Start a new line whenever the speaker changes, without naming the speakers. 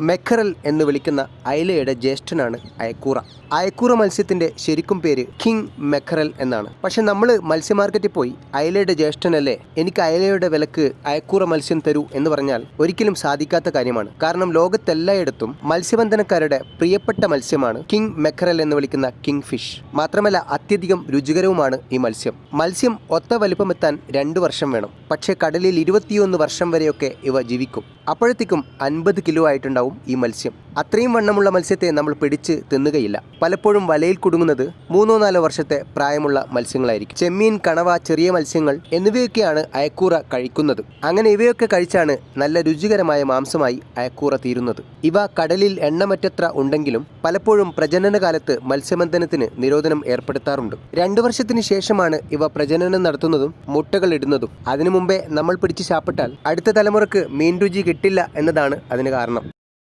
മെക്കറൽ എന്ന് വിളിക്കുന്ന അയലയുടെ ജ്യേഷ്ഠനാണ് അയക്കൂറ. അയക്കൂറ മത്സ്യത്തിന്റെ ശരിക്കും പേര് കിങ് മെക്കറൽ എന്നാണ്. പക്ഷെ നമ്മൾ മത്സ്യ മാർക്കറ്റിൽ പോയി അയലയുടെ ജ്യേഷ്ഠനല്ലേ? എനിക്ക് അയലയുടെ വിലക്ക് അയക്കൂറ മത്സ്യം തരൂ എന്ന് പറഞ്ഞാൽ ഒരിക്കലും സാധിക്കാത്ത കാര്യമാണ്. കാരണം ലോകത്തെല്ലായിടത്തും മത്സ്യബന്ധനക്കാരുടെ പ്രിയപ്പെട്ട മത്സ്യമാണ് കിങ് മെക്കറൽ എന്ന് വിളിക്കുന്ന കിങ് ഫിഷ്. മാത്രമല്ല അത്യധികം രുചികരവുമാണ് ഈ മത്സ്യം. മത്സ്യം ഒത്ത വലിപ്പമെത്താൻ രണ്ട് വർഷം വേണം. പക്ഷേ കടലിൽ ഇരുപത്തിയൊന്ന് വർഷം വരെയൊക്കെ ഇവ ജീവിക്കും. അപ്പോഴത്തേക്കും അൻപത് കിലോ ആയിട്ടുണ്ടാവും. ഈ മത്സ്യം. അത്രയും വണ്ണമുള്ള മത്സ്യത്തെ നമ്മൾ പിടിച്ച് തിന്നുകയില്ല. പലപ്പോഴും വലയിൽ കുടുങ്ങുന്നത് മൂന്നോ നാലോ വർഷത്തെ പ്രായമുള്ള മത്സ്യങ്ങളായിരിക്കും. ചെമ്മീൻ കണവ ചെറിയ മത്സ്യങ്ങൾ എന്നിവയൊക്കെയാണ് അയക്കൂറ കഴിക്കുന്നത്. അങ്ങനെ ഇവയൊക്കെ കഴിച്ചാണ് നല്ല രുചികരമായ മാംസമായി അയക്കൂറ തീരുന്നത്. ഇവ കടലിൽ എണ്ണമറ്റത്ര ഉണ്ടെങ്കിലും പലപ്പോഴും പ്രജനന കാലത്ത് മത്സ്യബന്ധനത്തിന് നിരോധനം ഏർപ്പെടുത്താറുണ്ട്. രണ്ടു വർഷത്തിന് ശേഷമാണ് ഇവ പ്രജനനം നടത്തുന്നതും മുട്ടകൾ ഇടുന്നതും. അതിനു മുമ്പേ നമ്മൾ പിടിച്ച് ശാപ്പിട്ടാൽ അടുത്ത തലമുറയ്ക്ക് മീൻ രുചി കിട്ടില്ല എന്നതാണ് അതിന് കാരണം.